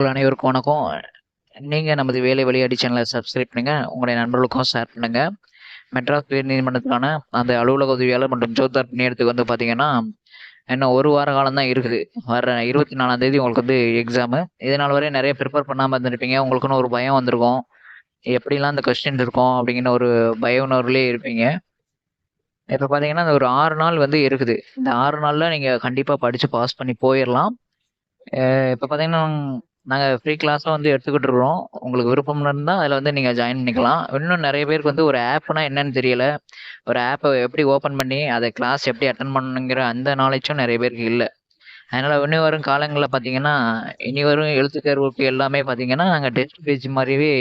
உங்கள் அனைவருக்கும் வணக்கம். நீங்கள் நமது வேலை வழியாடி சேனலை சப்ஸ்கிரைப் பண்ணுங்க. உங்களுடைய நண்பர்களுக்கும் ஷேர் பண்ணுங்கள் மெட்ராஸ் உயர் நீதிமன்றத்துக்கான அந்த அலுவலக உதவியாளர் மற்றும் ஜோதார் பணியிடத்துக்கு வந்து பார்த்தீங்கன்னா இன்னும் ஒரு வார காலம் தான் இருக்குது. வர இருபத்தி நாலாம் தேதி உங்களுக்கு வந்து எக்ஸாமு இதனால் வரையும் நிறைய ப்ரிப்பேர் பண்ணாமல் இருந்திருப்பீங்க. உங்களுக்குன்னு ஒரு பயம் வந்திருக்கும். எப்படிலாம் அந்த கொஸ்டின் இருக்கும் அப்படிங்கிற ஒரு பய உணர்வுலேயே இருப்பீங்க. இப்போ பார்த்தீங்கன்னா இந்த ஒரு ஆறு நாள் வந்து இருக்குது. இந்த ஆறு நாளில் நீங்கள் கண்டிப்பாக படித்து பாஸ் பண்ணி போயிடலாம் இப்போ பார்த்தீங்கன்னா நாங்கள் ஃப்ரீ கிளாஸும் வந்து எடுத்துக்கிட்டு இருக்கிறோம் உங்களுக்கு விருப்பம் இருந்தால் அதில் வந்து நீங்கள் ஜாயின் பண்ணிக்கலாம். இன்னும் நிறைய பேருக்கு வந்து ஒரு ஆப்னா என்னன்னு தெரியல. ஒரு ஆப்பை எப்படி ஓப்பன் பண்ணி அதை கிளாஸ் எப்படி அட்டன் பண்ணணுங்கிற அந்த நாலேஜும் நிறைய பேருக்கு இல்லை. அதனால் இனி வரும் காலங்களில் பார்த்தீங்கன்னா இனி வரும் எழுத்து தேர்வுக்கு எல்லாமே பார்த்தீங்கன்னா நாங்கள் டெஸ்ட் பேஜ் மாதிரியே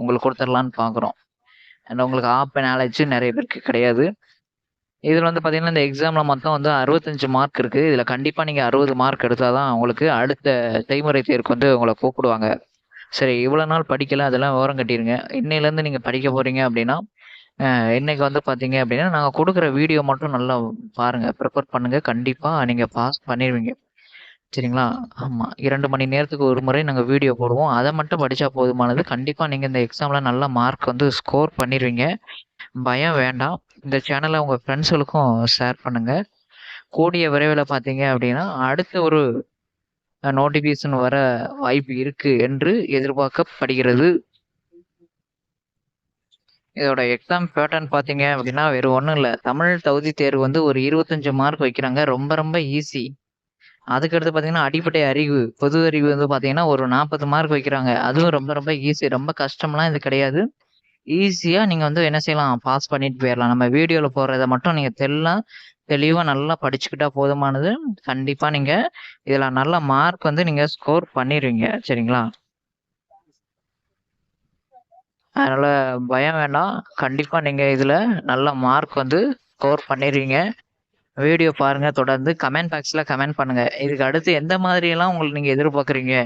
உங்களுக்கு கொடுத்துடலான்னு பார்க்குறோம். அண்ட் உங்களுக்கு ஆப் நாலேஜ் நிறைய பேருக்கு கிடையாது. இதில் வந்து பார்த்தீங்கன்னா இந்த எக்ஸாமில் மொத்தம் வந்து அறுபத்தஞ்சு மார்க் இருக்குது இதில் கண்டிப்பாக நீங்கள் அறுபது மார்க் எடுத்தால் தான் உங்களுக்கு அடுத்த செய்முறை தேர்வுக்கு வந்து உங்களை கூப்பிடுவாங்க. சரி இவ்வளோ நாள் படிக்கல அதெல்லாம் விவரம் கட்டிடுங்க இன்னையிலேருந்து நீங்கள் படிக்க போகிறீங்க அப்படின்னா இன்றைக்கி வந்து பார்த்தீங்க அப்படின்னா நாங்கள் கொடுக்குற வீடியோ மட்டும் நல்லா பாருங்கள் ப்ரிப்பேர் பண்ணுங்கள் கண்டிப்பாக நீங்கள் பாஸ் பண்ணிடுவீங்க சரிங்களா? ஆமாம் இரண்டு மணி நேரத்துக்கு ஒரு முறை நாங்கள் வீடியோ போடுவோம். அதை மட்டும் படித்தா போதுமானது. கண்டிப்பாக நீங்கள் இந்த எக்ஸாமில் நல்ல மார்க் வந்து ஸ்கோர் பண்ணிடுவீங்க பயம் வேண்டாம். இந்த சேனலை உங்கள் ஃப்ரெண்ட்ஸுகளுக்கும் ஷேர் பண்ணுங்கள் கூடிய விரைவில் பார்த்தீங்க அப்படின்னா அடுத்த ஒரு நோட்டிஃபிகேஷன் வர வாய்ப்பு இருக்கு என்று எதிர்பார்க்கப்படுகிறது. இதோட எக்ஸாம் பேட்டர்ன் பார்த்தீங்க அப்படின்னா வேறு ஒன்றும் இல்லை. தமிழ் தகுதி தேர்வு வந்து ஒரு இருபத்தஞ்சு மார்க் வைக்கிறாங்க. ரொம்ப ரொம்ப ஈஸி அதுக்கடுத்து பார்த்தீங்கன்னா அடிப்படை அறிவு பொது அறிவு வந்து பார்த்தீங்கன்னா ஒரு நாற்பது மார்க் வைக்கிறாங்க. அதுவும் ரொம்ப ரொம்ப ஈஸி ரொம்ப கஷ்டம்லாம் இது கிடையாது. ஈஸியாக நீங்கள் வந்து என்ன செய்யலாம்? பாஸ் பண்ணிட்டு போயிடலாம் நம்ம வீடியோவில் போடுறத மட்டும் நீங்கள் தெல்லாம் தெளிவாக நல்லா படிச்சுக்கிட்டா போதுமானது. கண்டிப்பாக நீங்கள் இதில் நல்ல மார்க் வந்து நீங்கள் ஸ்கோர் பண்ணிடுவீங்க சரிங்களா? அதனால் பயம் வேண்டாம். கண்டிப்பாக நீங்கள் இதில் நல்ல மார்க் வந்து ஸ்கோர் பண்ணிடுவீங்க வீடியோ பாருங்கள் தொடர்ந்து கமெண்ட் பாக்ஸில் கமெண்ட் பண்ணுங்கள் இதுக்கு அடுத்து எந்த மாதிரியெல்லாம் உங்களுக்கு நீங்கள் எதிர்பார்க்குறீங்க?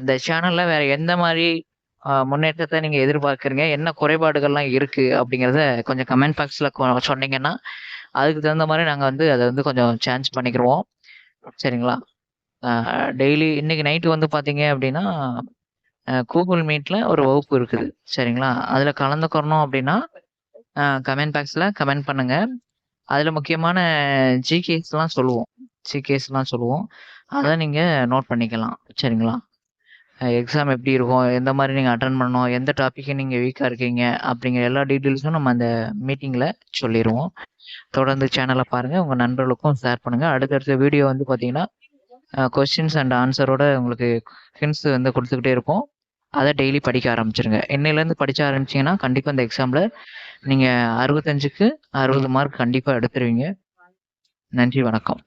இந்த சேனலில் வேறு எந்த மாதிரி முன்னேற்றத்தை நீங்கள் எதிர்பார்க்குறீங்க. என்ன குறைபாடுகள்லாம் இருக்குது அப்படிங்கிறத கொஞ்சம் கமெண்ட் பாக்ஸில் சொன்னீங்கன்னா அதுக்கு தகுந்த மாதிரி நாங்கள் வந்து அதை வந்து கொஞ்சம் சேஞ்ச் பண்ணிக்கிருவோம். சரிங்களா? டெய்லி இன்னைக்கு நைட்டு வந்து பார்த்தீங்க அப்படின்னா கூகுள் மீட்டில் ஒரு வகுப்பு இருக்குது. சரிங்களா? அதில் கலந்துக்கிறணும் அப்படின்னா கமெண்ட் பாக்ஸில் கமெண்ட் பண்ணுங்கள் அதில் முக்கியமான ஜிகேஸ்லாம் சொல்லுவோம். ஜிகேஸ்லாம் சொல்லுவோம். அதை நீங்கள் நோட் பண்ணிக்கலாம். சரிங்களா? எக்ஸாம் எப்படி இருக்கும் எந்த மாதிரி நீங்கள் அட்டன் பண்ணணும் எந்த டாப்பிக்கு நீங்கள் வீக்காக இருக்கீங்க அப்படிங்கிற எல்லா டீட்டெயில்ஸும் நம்ம அந்த மீட்டிங்கில் சொல்லிடுவோம் தொடர்ந்து சேனலை பாருங்கள் உங்கள் நண்பர்களுக்கும் ஷேர் பண்ணுங்கள் அடுத்தடுத்த வீடியோ வந்து பார்த்தீங்கன்னா கொஸ்டின்ஸ் அண்ட் ஆன்சரோட உங்களுக்கு ஹின்ஸ் வந்து கொடுத்துக்கிட்டே இருப்போம். அதை டெய்லி படிக்க ஆரம்பிச்சிருங்க. இன்னையிலேருந்து படிக்க ஆரம்பிச்சிங்கன்னா கண்டிப்பாக இந்த எக்ஸாமில் நீங்கள் அறுபத்தஞ்சுக்கு அறுபது மார்க் கண்டிப்பாக எடுத்துருவீங்க. நன்றி வணக்கம்.